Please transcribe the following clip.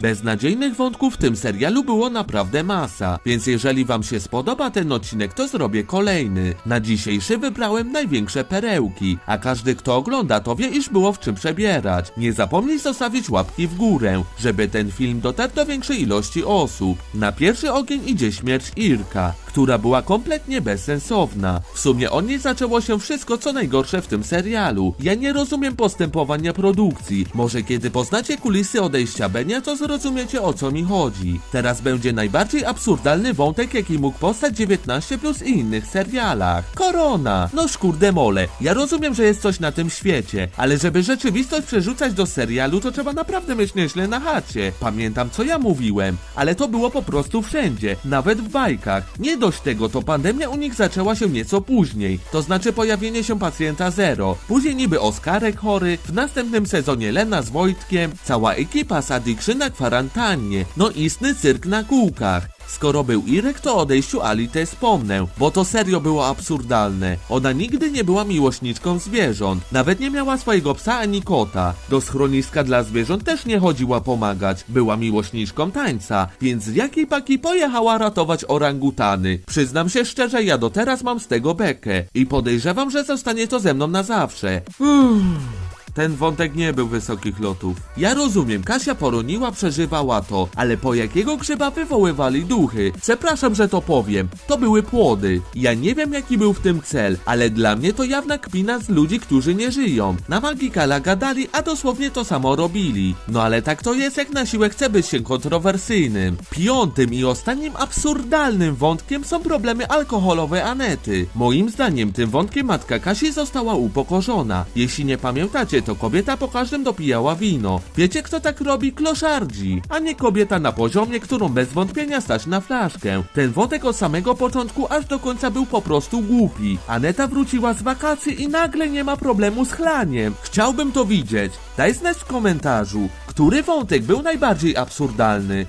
Beznadziejnych wątków w tym serialu było naprawdę masa, więc jeżeli wam się spodoba ten odcinek, to zrobię kolejny. Na dzisiejszy wybrałem największe perełki, a każdy kto ogląda to wie, iż było w czym przebierać. Nie zapomnij zostawić łapki w górę, żeby ten film dotarł do większej ilości osób. Na pierwszy ogień idzie śmierć Irka, która była kompletnie bezsensowna. W sumie od niej zaczęło się wszystko co najgorsze w tym serialu. Ja nie rozumiem postępowania produkcji. Może kiedy poznacie kulisy odejścia Benia, to zrozumiecie o co mi chodzi. Teraz będzie najbardziej absurdalny wątek, jaki mógł powstać 19 plus i innych serialach. Korona! No szkurde mole, ja rozumiem, że jest coś na tym świecie, ale żeby rzeczywistość przerzucać do serialu, to trzeba naprawdę mieć nieźle na chacie. Pamiętam co ja mówiłem, ale to było po prostu wszędzie, nawet w bajkach. Nie dość tego, to pandemia u nich zaczęła się nieco później, to znaczy pojawienie się pacjenta zero. Później niby Oskarek chory, w następnym sezonie Lena z Wojtkiem, cała ekipa z Addiction kwarantannie, no istny cyrk na kółkach. Skoro był Irek, to odejściu Ali też wspomnę, bo to serio było absurdalne. Ona nigdy nie była miłośniczką zwierząt, nawet nie miała swojego psa ani kota. Do schroniska dla zwierząt też nie chodziła pomagać, była miłośniczką tańca, więc z jakiej paki pojechała ratować orangutany. Przyznam się szczerze, ja do teraz mam z tego bekę i podejrzewam, że zostanie to ze mną na zawsze. Uff. Ten wątek nie był wysokich lotów. Ja rozumiem, Kasia poroniła, przeżywała to, ale po jakiego grzyba wywoływali duchy? Przepraszam, że to powiem. To były płody. Ja nie wiem, jaki był w tym cel, ale dla mnie to jawna kpina z ludzi, którzy nie żyją. Na Magikala gadali, a dosłownie to samo robili. No ale tak to jest, jak na siłę chce być się kontrowersyjnym. Piątym i ostatnim absurdalnym wątkiem są problemy alkoholowe Anety. Moim zdaniem tym wątkiem matka Kasi została upokorzona. Jeśli nie pamiętacie, to kobieta po każdym dopijała wino. Wiecie kto tak robi? Kloszardzi, a nie kobieta na poziomie, którą bez wątpienia stać na flaszkę. Ten wątek od samego początku aż do końca był po prostu głupi. Aneta wróciła z wakacji i nagle nie ma problemu z chlaniem. Chciałbym to widzieć. Daj znać w komentarzu, który wątek był najbardziej absurdalny.